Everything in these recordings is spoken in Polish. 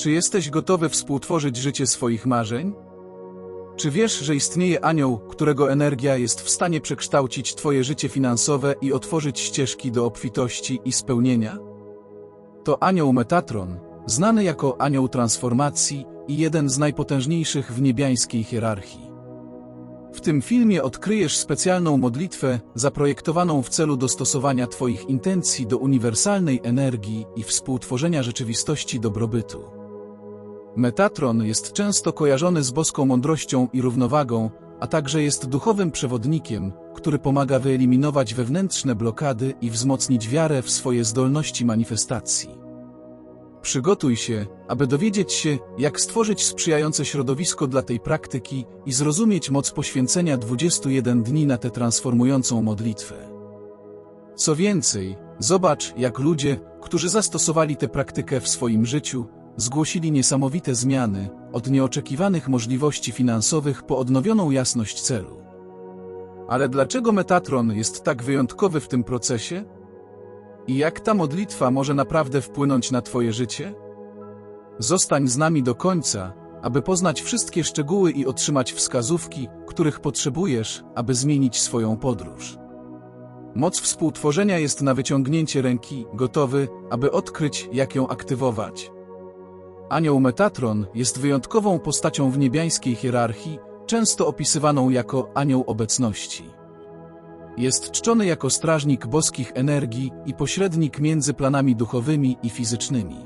Czy jesteś gotowy współtworzyć życie swoich marzeń? Czy wiesz, że istnieje anioł, którego energia jest w stanie przekształcić Twoje życie finansowe i otworzyć ścieżki do obfitości i spełnienia? To anioł Metatron, znany jako anioł transformacji i jeden z najpotężniejszych w niebiańskiej hierarchii. W tym filmie odkryjesz specjalną modlitwę zaprojektowaną w celu dostosowania Twoich intencji do uniwersalnej energii i współtworzenia rzeczywistości dobrobytu. Metatron jest często kojarzony z boską mądrością i równowagą, a także jest duchowym przewodnikiem, który pomaga wyeliminować wewnętrzne blokady i wzmocnić wiarę w swoje zdolności manifestacji. Przygotuj się, aby dowiedzieć się, jak stworzyć sprzyjające środowisko dla tej praktyki i zrozumieć moc poświęcenia 21 dni na tę transformującą modlitwę. Co więcej, zobacz, jak ludzie, którzy zastosowali tę praktykę w swoim życiu, zgłosili niesamowite zmiany, od nieoczekiwanych możliwości finansowych po odnowioną jasność celu. Ale dlaczego Metatron jest tak wyjątkowy w tym procesie? I jak ta modlitwa może naprawdę wpłynąć na Twoje życie? Zostań z nami do końca, aby poznać wszystkie szczegóły i otrzymać wskazówki, których potrzebujesz, aby zmienić swoją podróż. Moc współtworzenia jest na wyciągnięcie ręki, gotowy, aby odkryć, jak ją aktywować. Anioł Metatron jest wyjątkową postacią w niebiańskiej hierarchii, często opisywaną jako anioł obecności. Jest czczony jako strażnik boskich energii i pośrednik między planami duchowymi i fizycznymi.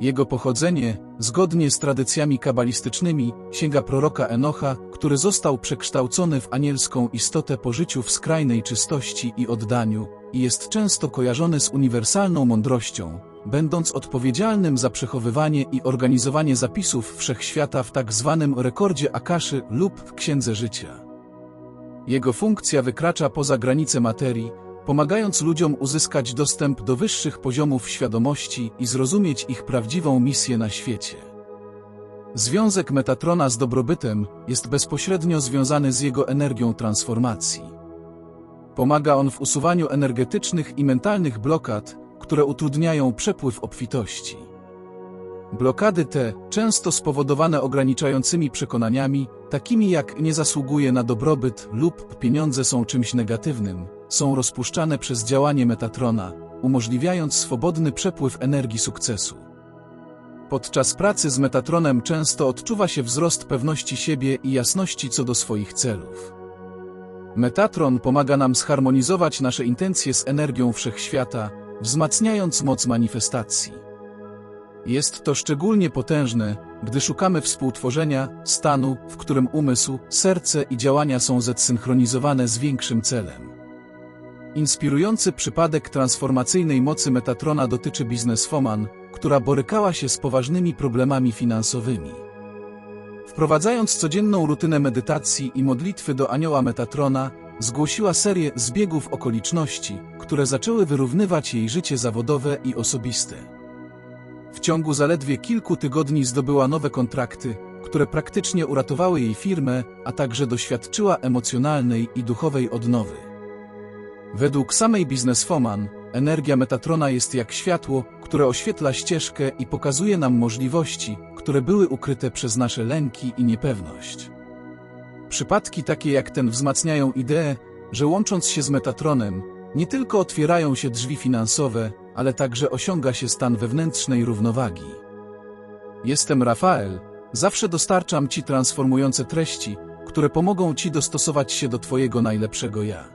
Jego pochodzenie, zgodnie z tradycjami kabalistycznymi, sięga proroka Enocha, który został przekształcony w anielską istotę po życiu w skrajnej czystości i oddaniu, i jest często kojarzony z uniwersalną mądrością, będąc odpowiedzialnym za przechowywanie i organizowanie zapisów wszechświata w tak zwanym rekordzie Akaszy lub w Księdze Życia. Jego funkcja wykracza poza granice materii, pomagając ludziom uzyskać dostęp do wyższych poziomów świadomości i zrozumieć ich prawdziwą misję na świecie. Związek Metatrona z dobrobytem jest bezpośrednio związany z jego energią transformacji. Pomaga on w usuwaniu energetycznych i mentalnych blokad, które utrudniają przepływ obfitości. Blokady te, często spowodowane ograniczającymi przekonaniami, takimi jak nie zasługuje na dobrobyt lub pieniądze są czymś negatywnym, są rozpuszczane przez działanie Metatrona, umożliwiając swobodny przepływ energii sukcesu. Podczas pracy z Metatronem często odczuwa się wzrost pewności siebie i jasności co do swoich celów. Metatron pomaga nam zharmonizować nasze intencje z energią wszechświata, wzmacniając moc manifestacji. Jest to szczególnie potężne, gdy szukamy współtworzenia, stanu, w którym umysł, serce i działania są zesynchronizowane z większym celem. Inspirujący przypadek transformacyjnej mocy Metatrona dotyczy bizneswoman, która borykała się z poważnymi problemami finansowymi. Wprowadzając codzienną rutynę medytacji i modlitwy do anioła Metatrona, zgłosiła serię zbiegów okoliczności, które zaczęły wyrównywać jej życie zawodowe i osobiste. W ciągu zaledwie kilku tygodni zdobyła nowe kontrakty, które praktycznie uratowały jej firmę, a także doświadczyła emocjonalnej i duchowej odnowy. Według samej bizneswoman, energia Metatrona jest jak światło, które oświetla ścieżkę i pokazuje nam możliwości, które były ukryte przez nasze lęki i niepewność. Przypadki takie jak ten wzmacniają ideę, że łącząc się z Metatronem, nie tylko otwierają się drzwi finansowe, ale także osiąga się stan wewnętrznej równowagi. Jestem Rafael, zawsze dostarczam Ci transformujące treści, które pomogą Ci dostosować się do Twojego najlepszego ja.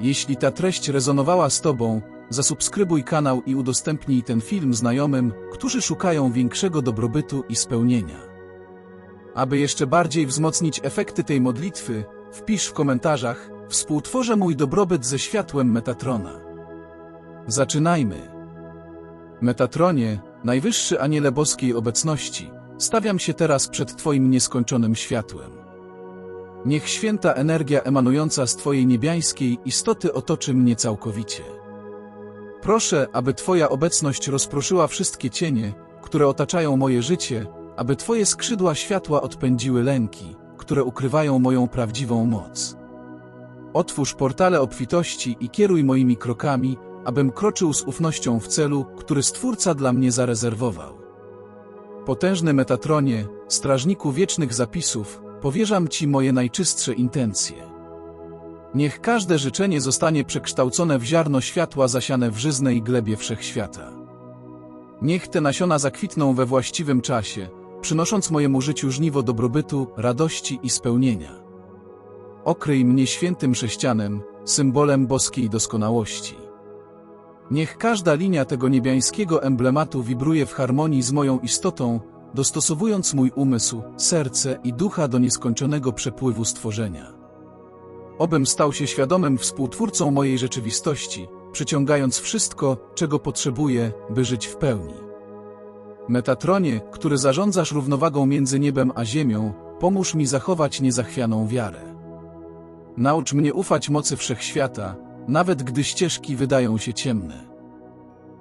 Jeśli ta treść rezonowała z Tobą, zasubskrybuj kanał i udostępnij ten film znajomym, którzy szukają większego dobrobytu i spełnienia. Aby jeszcze bardziej wzmocnić efekty tej modlitwy, wpisz w komentarzach Współtworzę mój dobrobyt ze światłem Metatrona. Zaczynajmy. Metatronie, najwyższy aniele boskiej obecności, stawiam się teraz przed Twoim nieskończonym światłem. Niech święta energia emanująca z Twojej niebiańskiej istoty otoczy mnie całkowicie. Proszę, aby Twoja obecność rozproszyła wszystkie cienie, które otaczają moje życie, aby Twoje skrzydła światła odpędziły lęki, które ukrywają moją prawdziwą moc. Otwórz portale obfitości i kieruj moimi krokami, abym kroczył z ufnością w celu, który Stwórca dla mnie zarezerwował. Potężny Metatronie, strażniku wiecznych zapisów, powierzam Ci moje najczystsze intencje. Niech każde życzenie zostanie przekształcone w ziarno światła zasiane w żyznej glebie wszechświata. Niech te nasiona zakwitną we właściwym czasie, przynosząc mojemu życiu żniwo dobrobytu, radości i spełnienia. Okryj mnie świętym sześcianem, symbolem boskiej doskonałości. Niech każda linia tego niebiańskiego emblematu wibruje w harmonii z moją istotą, dostosowując mój umysł, serce i ducha do nieskończonego przepływu stworzenia. Obym stał się świadomym współtwórcą mojej rzeczywistości, przyciągając wszystko, czego potrzebuję, by żyć w pełni. Metatronie, który zarządzasz równowagą między niebem a ziemią, pomóż mi zachować niezachwianą wiarę. Naucz mnie ufać mocy wszechświata, nawet gdy ścieżki wydają się ciemne.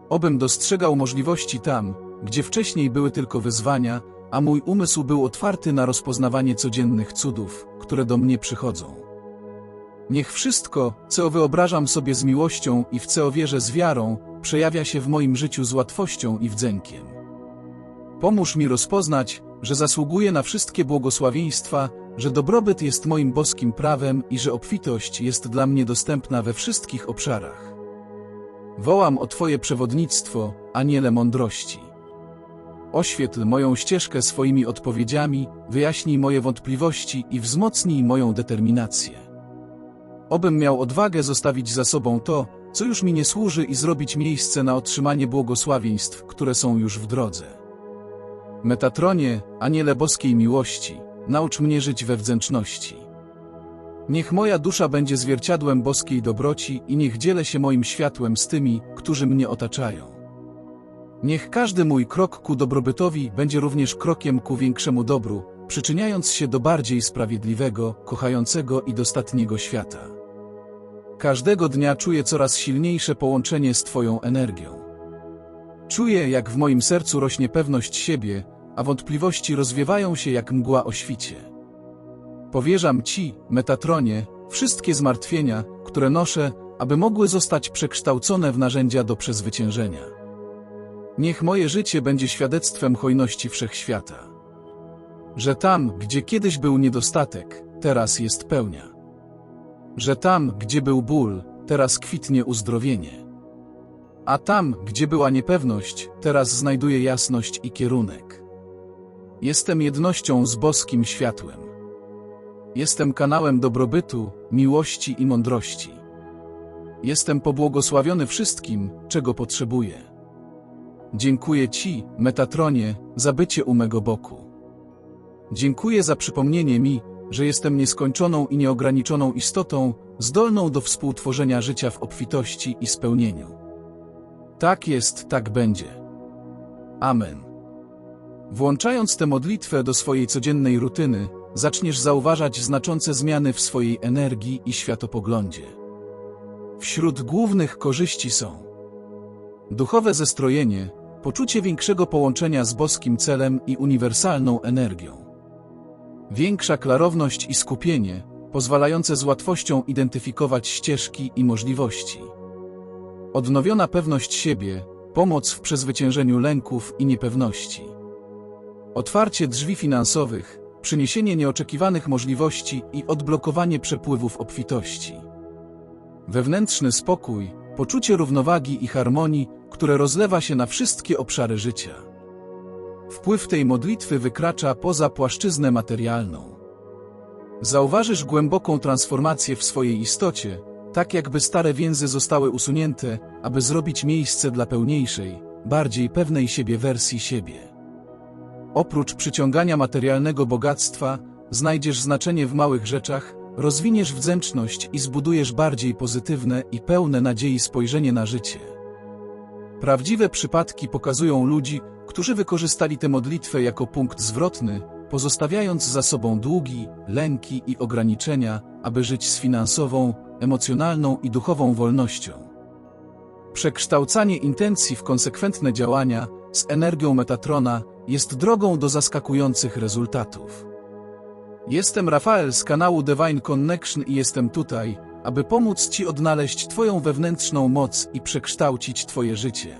Obym dostrzegał możliwości tam, gdzie wcześniej były tylko wyzwania, a mój umysł był otwarty na rozpoznawanie codziennych cudów, które do mnie przychodzą. Niech wszystko, co wyobrażam sobie z miłością i w co wierzę z wiarą, przejawia się w moim życiu z łatwością i wdziękiem. Pomóż mi rozpoznać, że zasługuję na wszystkie błogosławieństwa, że dobrobyt jest moim boskim prawem i że obfitość jest dla mnie dostępna we wszystkich obszarach. Wołam o Twoje przewodnictwo, aniele mądrości. Oświetl moją ścieżkę swoimi odpowiedziami, wyjaśnij moje wątpliwości i wzmocnij moją determinację. Obym miał odwagę zostawić za sobą to, co już mi nie służy i zrobić miejsce na otrzymanie błogosławieństw, które są już w drodze. Metatronie, aniele boskiej miłości, naucz mnie żyć we wdzięczności. Niech moja dusza będzie zwierciadłem boskiej dobroci i niech dzielę się moim światłem z tymi, którzy mnie otaczają. Niech każdy mój krok ku dobrobytowi będzie również krokiem ku większemu dobru, przyczyniając się do bardziej sprawiedliwego, kochającego i dostatniego świata. Każdego dnia czuję coraz silniejsze połączenie z Twoją energią. Czuję, jak w moim sercu rośnie pewność siebie, a wątpliwości rozwiewają się jak mgła o świcie. Powierzam Ci, Metatronie, wszystkie zmartwienia, które noszę, aby mogły zostać przekształcone w narzędzia do przezwyciężenia. Niech moje życie będzie świadectwem hojności wszechświata. Że tam, gdzie kiedyś był niedostatek, teraz jest pełnia. Że tam, gdzie był ból, teraz kwitnie uzdrowienie. A tam, gdzie była niepewność, teraz znajduje jasność i kierunek. Jestem jednością z boskim światłem. Jestem kanałem dobrobytu, miłości i mądrości. Jestem pobłogosławiony wszystkim, czego potrzebuję. Dziękuję Ci, Metatronie, za bycie u mego boku. Dziękuję za przypomnienie mi, że jestem nieskończoną i nieograniczoną istotą, zdolną do współtworzenia życia w obfitości i spełnieniu. Tak jest, tak będzie. Amen. Włączając tę modlitwę do swojej codziennej rutyny, zaczniesz zauważać znaczące zmiany w swojej energii i światopoglądzie. Wśród głównych korzyści są duchowe zestrojenie, poczucie większego połączenia z boskim celem i uniwersalną energią, większa klarowność i skupienie, pozwalające z łatwością identyfikować ścieżki i możliwości, odnowiona pewność siebie, pomoc w przezwyciężeniu lęków i niepewności. Otwarcie drzwi finansowych, przyniesienie nieoczekiwanych możliwości i odblokowanie przepływów obfitości. Wewnętrzny spokój, poczucie równowagi i harmonii, które rozlewa się na wszystkie obszary życia. Wpływ tej modlitwy wykracza poza płaszczyznę materialną. Zauważysz głęboką transformację w swojej istocie, tak jakby stare więzy zostały usunięte, aby zrobić miejsce dla pełniejszej, bardziej pewnej siebie wersji siebie. Oprócz przyciągania materialnego bogactwa, znajdziesz znaczenie w małych rzeczach, rozwiniesz wdzięczność i zbudujesz bardziej pozytywne i pełne nadziei spojrzenie na życie. Prawdziwe przypadki pokazują ludzi, którzy wykorzystali tę modlitwę jako punkt zwrotny, pozostawiając za sobą długi, lęki i ograniczenia, aby żyć z finansową, emocjonalną i duchową wolnością. Przekształcanie intencji w konsekwentne działania z energią Metatrona jest drogą do zaskakujących rezultatów. Jestem Rafael z kanału Divine Connection i jestem tutaj, aby pomóc Ci odnaleźć Twoją wewnętrzną moc i przekształcić Twoje życie.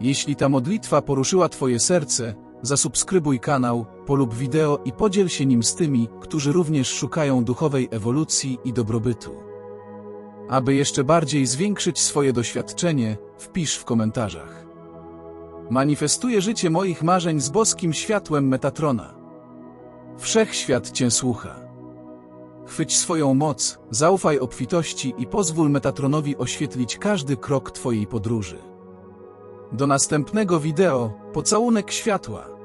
Jeśli ta modlitwa poruszyła Twoje serce, zasubskrybuj kanał, polub wideo i podziel się nim z tymi, którzy również szukają duchowej ewolucji i dobrobytu. Aby jeszcze bardziej zwiększyć swoje doświadczenie, wpisz w komentarzach. Manifestuję życie moich marzeń z boskim światłem Metatrona. Wszechświat Cię słucha. Chwyć swoją moc, zaufaj obfitości i pozwól Metatronowi oświetlić każdy krok Twojej podróży. Do następnego wideo, pocałunek światła.